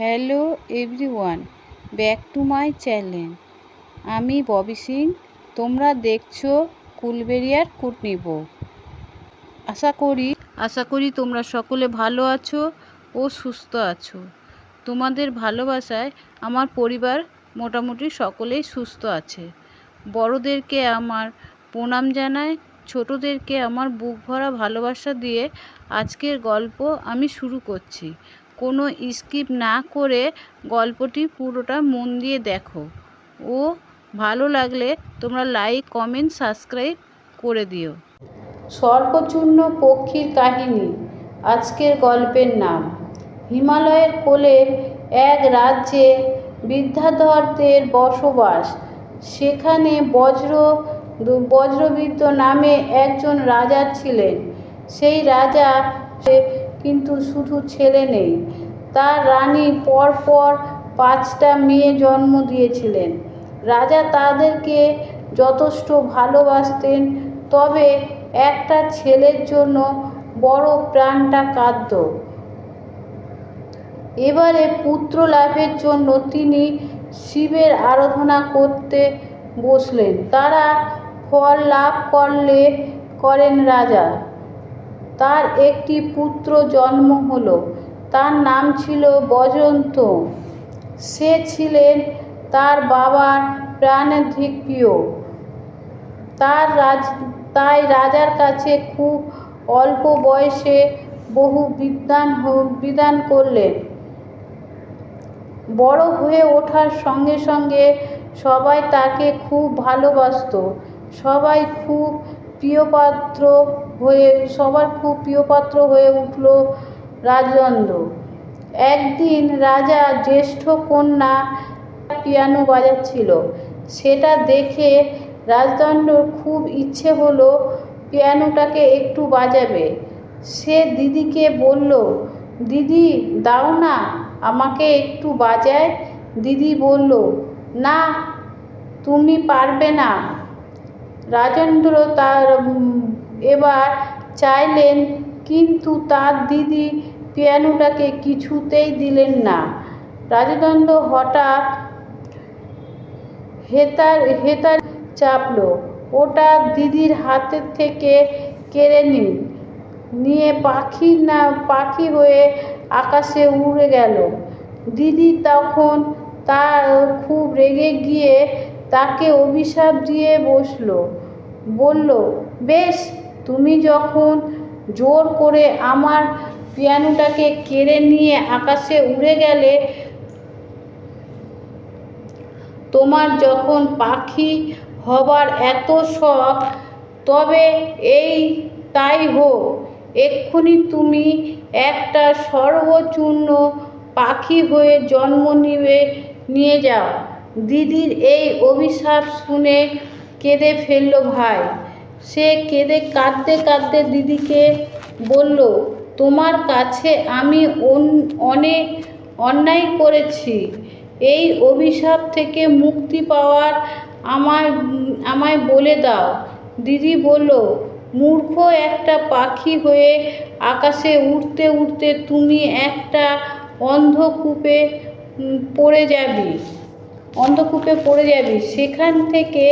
Hello everyone, back to my channel. আমি ববি সিং, তোমরা দেখছ কুলবেরিয়ার কুটনিব। আশা করি আশা করি তোমরা সকলে ভালো আছো ও সুস্থ আছো। তোমাদের ভালোবাসায় আমার পরিবার মোটামুটি সকলেই সুস্থ আছে। বড়দেরকে আমার প্রণাম জানায় ছোটোদেরকে আমার বুক ভরা ভালোবাসা দিয়ে আজকের গল্প আমি শুরু করছি। কোনো স্কিপ না করে গল্পটি পুরোটা মন দিয়ে দেখো। ও, ভালো লাগলে তোমরা লাইক, কমেন্ট, সাবস্ক্রাইব করে দিও। সর্পচূর্ণ পক্ষীর কাহিনী, আজকের গল্পের নাম। হিমালয়ের কোলে এক রাজ্যে বিদ্যাধরদের বসবাস। সেখানে বজ্র বজ্রবিদ্য নামে একজন রাজা ছিলেন। সেই রাজা কিন্তু শুধু ছেলে নেই। তার রানী পরপর পাঁচটা মেয়ে জন্ম দিয়েছিলেন। রাজা তাদেরকে যথেষ্ট ভালোবাসতেন, তবে একটা ছেলের জন্য বড় প্রাণটা কাঁদত। এবারে পুত্র লাভের জন্য তিনি শিবের আরাধনা করতে বসলেন। তারা ফল লাভ করলে করেন রাজা। তার একটি পুত্র জন্ম হল। তার নাম ছিল বজন্ত। সে ছিলেন তার বাবার প্রাণাধিক প্রিয়। তার রাজ, তাই রাজার কাছে খুব অল্প বয়সে বহু বিদ্যান বিধান করলেন। বড় হয়ে ওঠার সঙ্গে সঙ্গে সবাই তাকে খুব ভালোবাসত। সবাই খুব প্রিয়পাত্র হয়ে সবার খুব প্রিয়পাত্র হয়ে উঠল রাজদণ্ড। একদিন রাজা জ্যেষ্ঠ কন্যা পিয়ানো বাজাচ্ছিল। সেটা দেখে রাজদণ্ডর খুব ইচ্ছে হলো পিয়ানোটাকে একটু বাজাবে। সে দিদিকে বলল, দিদি, দাও না, আমাকে একটু বাজায়। দিদি বলল, না, তুমি পারবে না। রাজেন্দ্র তার এবার চাইলেন, কিন্তু তার দিদি পিয়ানোটাকে কিছুতেই দিলেন না। রাজদণ্ড হঠাৎ হেতার হেতার চাপল। ওটা দিদির হাতের থেকে কেড়ে নিন। নিয়ে পাখি না, পাখি হয়ে আকাশে উড়ে গেল। দিদি তখন তার খুব রেগে গিয়ে তাকে অভিশাপ দিয়ে বসল। বলল, বেশ তুমি যখন জোর করে আমার পিয়ানোটাকে কেড়ে নিয়ে আকাশে উড়ে গেলে, তোমার যখন পাখি হবার এত শখ, তবে এই তাই হোক, এক্ষুনি তুমি একটা সর্বচূর্ণ পাখি হয়ে জন্ম নিবে, নিয়ে যাও। দিদির এই অভিশাপ শুনে কেঁদে ফেলল ভাই। সে কেঁদে কাঁদতে কাঁদতে দিদিকে বলল, তোমার কাছে আমি অনেক অন্যায় করেছি। এই অভিশাপ থেকে মুক্তি পাওয়ার আমায় আমায় বলে দাও। দিদি বলল, মূর্খ একটা পাখি হয়ে আকাশে উড়তে উড়তে তুমি একটা অন্ধকূপে পড়ে যাবি। অন্ধকূপে পড়ে যাবি। সেখান থেকে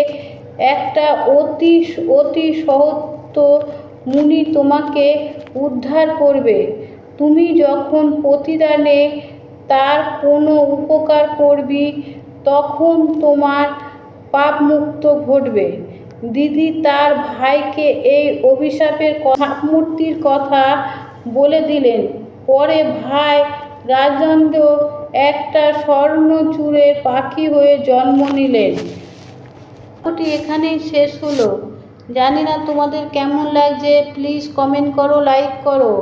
একটা অতি অতি সহত্ব মুনি তোমাকে উদ্ধার করবে। তুমি যখন প্রতিদানে তার কোনো উপকার করবি, তখন তোমার পাপমুক্ত ঘটবে। দিদি তার ভাইকে এই অভিশাপের মূর্তির কথা বলে দিলেন। পরে ভাই রাজদণ্ড একটা স্বর্ণচূড়ের পাখি হয়ে জন্ম নিলেন। গল্পটি এখানেই শেষ হলো। জানি না তোমাদের কেমন লাগছে প্লিজ কমেন্ট করো লাইক করো।